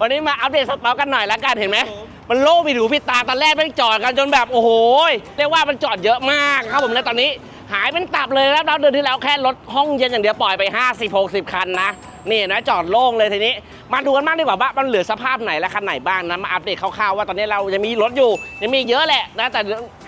วันนี้มาอัปเดตสต็อกกันหน่อยละกันเห็นไหมมันโล่ไปดูพี่ตาตอนแรกแม่งจอดกันจนแบบโอ้โหเรียกว่ามันจอดเยอะมากครับผมแล้วตอนนี้หายเป็นตับเลยแล้วเราเดือนที่แล้วแค่รถห้องเย็นอย่างเดียวปล่อยไป 50 60 คันนะนี่นะจอดโล่งเลยทีนี้ มาดูกันบ้างดีกว่าว่ามันเหลือสภาพไหนและคันไหนบ้างนะมาอัปเดตคร่าวๆว่าตอนนี้เรายังมีรถอยู่ยังมีเยอะแหละนะแต่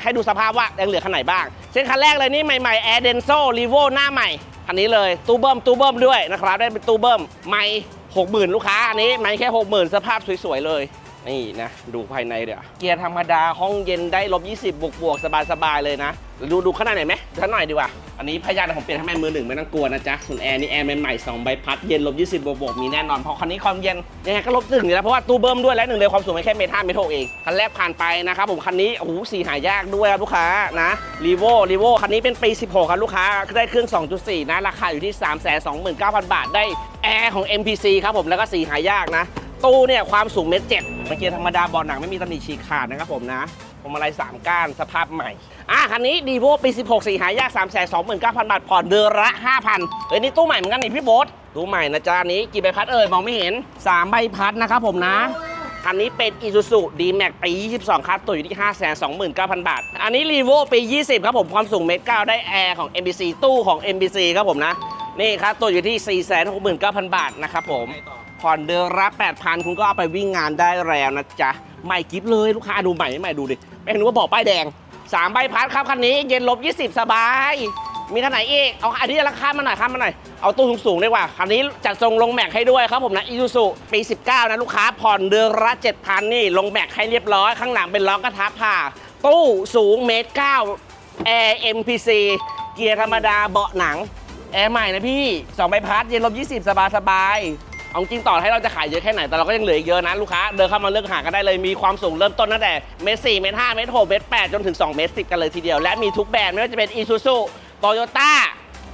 ให้ดูสภาพว่ายังเหลือคันไหนบ้างเช่นคันแรกเลยนี่ใหม่ๆ Air Denso Revo หน้าใหม่คันนี้เลยตู้เบิ้มตู้เบิ้มด้วยนะครับได้เป็นตู้เบิ้มไม่หกหมื่ นลูกค้าอันนี้ไม่แค่หกหมื่นสภาพสวยๆเลย นี่นะ ดูภายในเดี๋ยวเกียร์ธรรมดาห้องเย็นได้ลบ 20 บวกบวกๆสบายๆเลยนะ ดูดูข้างในหน่อยไหมข้างหน่อยดีกว่า อันนี้พยานผมเปลี่ยนให้แม่มือหนึ่งไม่ต้องกลัวนะจ๊ะ ส่วนแอร์นี่แอร์ใหม่ๆ2ใบพัดเย็นลบ 20 บวกบวกมีแน่นอน เพราะคันนี้ความเย็นยังไงก็ลบถึงอยู่แล้วเพราะว่าตู้เบิ้มด้วยและหนึ่งเลยความสูงไม่แค่เมตรห้าเมตรหกเองคันแรกผ่านไปนะครับผมคันนี้โอ้โหสีหายากด้วยครับลูกค้านะรีโวรีโวคันนี้เป็นปี 16 ครับลูกค้าได้เครื่อง 2.4 นะราคาอยู่ที่ 329,000 บาทได้แอร์ของ MPC ครับผมแล้วก็สีหายากนะ ตู้เนี่ยความสูงเมตรเจ็ดเมื่อกี้ธรรมดาบาะหนังไม่มีตำหนิฉีกขาดนะครับผมนะผมอะไรสามก้านสภาพใหม่ อะคันนี้ดีโวปี 16 สีหายาก 3 2 9 0 0 0 บาทผ่อนเดือนละ 5,000เฮ้ยนี่ตู้ใหม่เหมือนกันนี่พี่โบ๊ทตู้ใหม่นะจ๊ะนนี้กี่ใบพัดเอ่ยมองไม่เห็น 3 ใบพัดนะครับผมนะคันนี้เป็น Isuzu D-Max ปี 22 ครับ ตัวอยู่ที่ 529,000 บาท อันนี้ r e v o ปี 20 ครับผมความสูงเมตรเก้าได้แอร์ของ MBC ตู้ของ MBC ครับผมนะ นี่ครับตัวอยู่ที่ 469,000 บาทนะครับผม ผ่อนเดือนละ8,000 คุณก็เอาไปวิ่งงานได้แล้วนะจ๊ะ ใหม่กิฟเลยลูกค้าดูใหม่ไม่ใหม่ดูดิไม่รู้ว่าบอกป้ายแดง 3 ใบพัดครับคันนี้เย็นลบ 20 สบาย มีคันไหนอีก เอาอันนี้ราคามาหน่อยครับมาหน่อย เอาตู้สูงๆดีกว่า คันนี้จัดทรงลงแม็กให้ด้วยครับผมนะอีซูซุปี 19 นะลูกค้าผ่อนเดือนละ7,000 นี่ลงแม็กให้เรียบร้อย ข้างหลังเป็นล้อกระทับผ่า ตู้สูงเมตร9แอร์ MPC เกียร์ธรรมดาเบาะหนังแอร์ใหม่นะพี่2ใบพัดเย็นลบ 20 สบายสบาย เอาจริงต่อให้เราจะขายเยอะแค่ไหนแต่เราก็ยังเหลืออีกเยอะนะลูกค้าเดินเข้ามาเลือกหากันได้เลยมีความสูงเริ่มต้นตั้งแต่เมตรสี่เมตรห้าเมตรหกเมตรแปดจนถึง2เมตรสิกันเลยทีเดียวและมีทุกแบรนด์ไม่ว่าจะเป็น Isuzu Toyota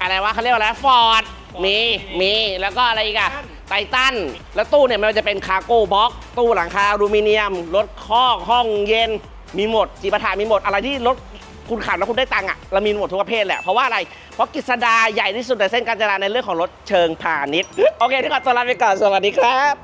อะไรวะเขาเรียกว่าอะไรฟอร์ดมีมีแล้วก็อะไรอีกอะไททันแล้วตู้เนี่ยไม่ว่าจะเป็นคาร์โก้บ็อกตู้หลังคาอลูมิเนียมรถคอกห้องเย็นมีหมดจีปาถามีหมดอะไรที่รถ คุณขับแล้วคุณได้ตังค์อะเรามีหมดทุกประเภทแหละ เพราะว่าอะไร เพราะกิษดาใหญ่ที่สุดในเส้นการจราในเรื่องของรถเชิงพาณิชย์ โอเคที่ก่อตัวลาไปก่อน สวัสดีครับ